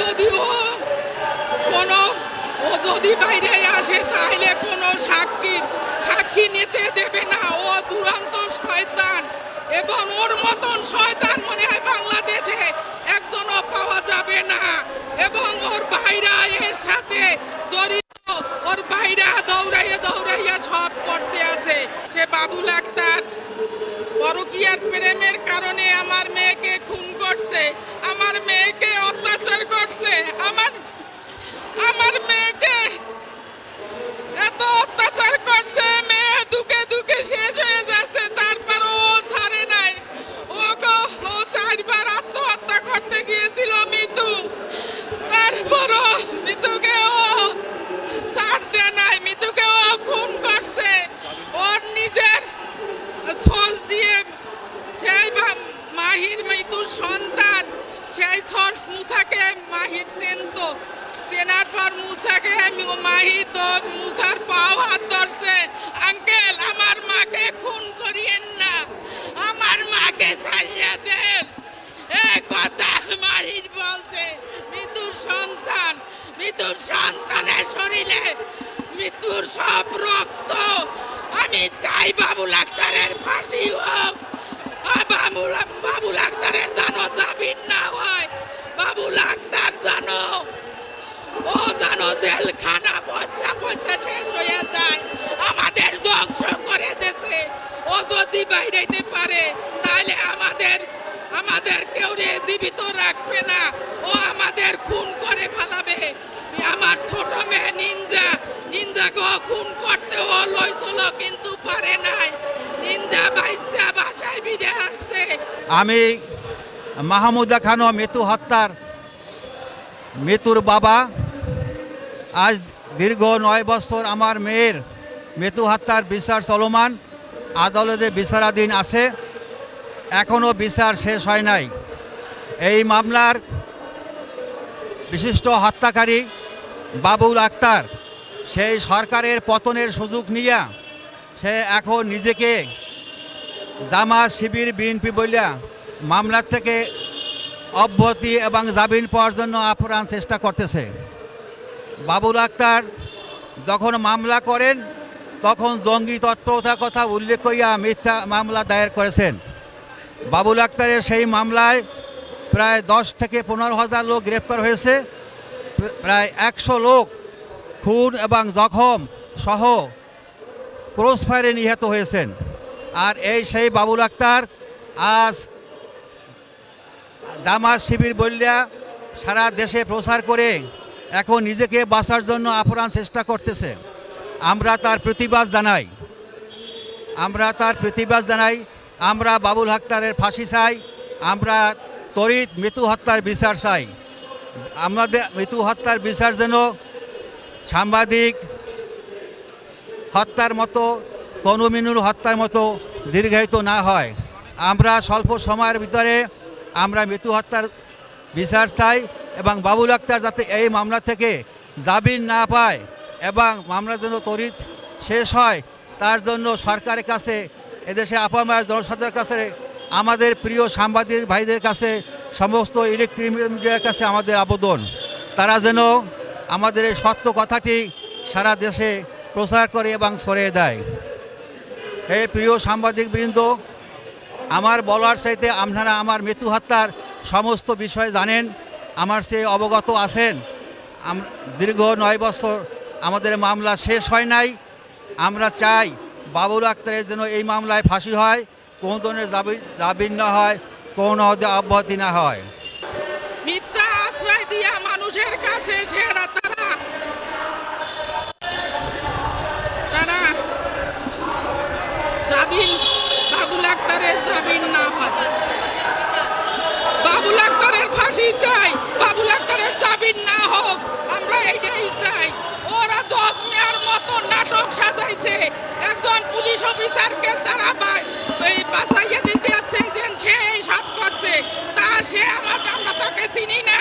যদিও কোনো ও যদি বাইরে আসে, তাহলে কোনো সাক্ষী সাক্ষী নিতে দেবে না। ও দুরন্ত শয়তান এবং ওর মতন শয়তান মনে হয় বাংলাদেশে একজনও পাওয়া যাবে না। এবং ওর বাইরা এর সাথে জড়িত, ওর বাইরা দৌড়াইয়া দৌড়াইয়া সব করতে আছে। সে বাবুল আক্তার পরকীয়ার প্রেমের কারণে আমার মেয়েকে খুন করছে। আমার মেয়েকে সন্তান, সেই সর্স মুসাকে মাহির চেনতো চেনার পর মুসাকে মি- মাহির তো মুসার পাও হাত ধরছে। আঙ্কেল, আমার মাকে খুন করিয়েন না। আমার মাকে ছাড়িয়ে দেন। এ কথা মাহির বলছে, মৃত্যুর সন্তান, মৃত্যুর সন্তানের শরীরে মৃত্যুর সব রক্ত। আমি চাই বাবুল আক্তারের ফাঁসি হোক আর বাবুল বাবুল আক্তারের জানো জামিন না হয় বাবুল আক্তার জানো ও জানো জেলখানা পয়সা পয়সা শেষ হয়ে যায় আমাদের ধ্বংস করে দেছে ও যদি বাইরেতে পারে তাহলে আমাদের আমাদের কেউ জীবিত রাখবে না ও আমাদের খুন করে ফেলাবে আমার ছোট মেয়ে নিনজা নিনজাকে খুন করতে ও লইছিল কিন্তু পারে নাই নিনজা বাইজা বাসায় ফিরে আসছে আমি মাহমুদা খানো মৃত্যু হত্যার মৃত্যুর বাবা আজ দীর্ঘ নয় বছর আমার মেয়ের মৃত্যু হত্যার বিচার চলমান। আদালতে বিচারাধীন আছে। এখনও বিচার শেষ হয় নাই। এই মামলার বিশিষ্ট হত্যাকারী বাবুল আক্তার, সেই সরকারের পতনের সুযোগ নিয়ে সে এখন নিজেকে জামা শিবির বিএনপি বলিয়া মামলার থেকে অব্যাহতি এবং জামিন পাওয়ার জন্য আপ্রাণ চেষ্টা করতেছে। বাবুল আক্তার যখন মামলা করেন, তখন জঙ্গি তৎপরতার কথা উল্লেখ করিয়া মিথ্যা মামলা দায়ের করেছেন। বাবুল আক্তারের সেই মামলায় প্রায় দশ থেকে পনেরো হাজার লোক গ্রেপ্তার হয়েছে। প্রায় একশো লোক খুন এবং জখম সহ ক্রস ফায়ারে নিহত হয়েছেন। আর এই সেই বাবুল আক্তার আজ জামাত শিবির বললিয়া সারা দেশে প্রচার করে এখন নিজেকে বাঁচার জন্য আপ্রাণ চেষ্টা করতেছে। আমরা তার প্রতিবাদ জানাই। আমরা তার প্রতিবাদ জানাই। আমরা বাবুল আক্তারের ফাঁসি চাই। আমরা তড়িৎ মৃত্যু হত্যার বিচার চাই। আমাদের মৃত্যু হত্যার বিচার যেন সাংবাদিক হত্যার মতো তনুমিনুর হত্যার মতো দীর্ঘায়িত না হয়। আমরা স্বল্প সময়ের ভিতরে আমরা মৃত্যু হত্যার বিচার চাই। এবং বাবুল আক্তার যাতে এই মামলা থেকে জামিন না পায় এবং মামলার যেন তড়িৎ শেষ হয়, তার জন্য সরকারের কাছে, এদেশে আপামায় জনসাধারণের কাছে, আমাদের প্রিয় সাংবাদিক ভাইদের কাছে, সমস্ত ইলেকট্রিক মিডিয়ার কাছে আমাদের আবেদন। তারা যেন আমাদের এই সত্য কথাটি সারা দেশে প্রচার করে এবং ছড়িয়ে দেয়। হে প্রিয় সাংবাদিক বৃন্দ আমার বলার চাইতে আপনারা আমার মৃত্যু হত্যার সমস্ত বিষয় জানেন। আমার সে অবগত আছেন। দীর্ঘ নয় বছর আমাদের মামলা শেষ হয় নাই। আমরা চাই বাবুল আক্তারের যেন এই মামলায় ফাঁসি হয়, কোন ধরনের জাবিন জাবিন না হয়, কোন অব্যাহতি না হয়। দিয়া মানুষের কাছে জাবিন বাবুল আক্তারের না হয়। বাবুল আক্তারের ফাঁসি চাই। প্রবীণ না হোক, আমরা এটাই চাই। ওরা দশ মেয়ার মতো নাটক সাজাইছে। একজন পুলিশ অফিসারকে তারা বাঁচাইয়া দিতে যাচ্ছে যে সে সাপ করছে। তা সে আমার আমরা তাকে চিনি না।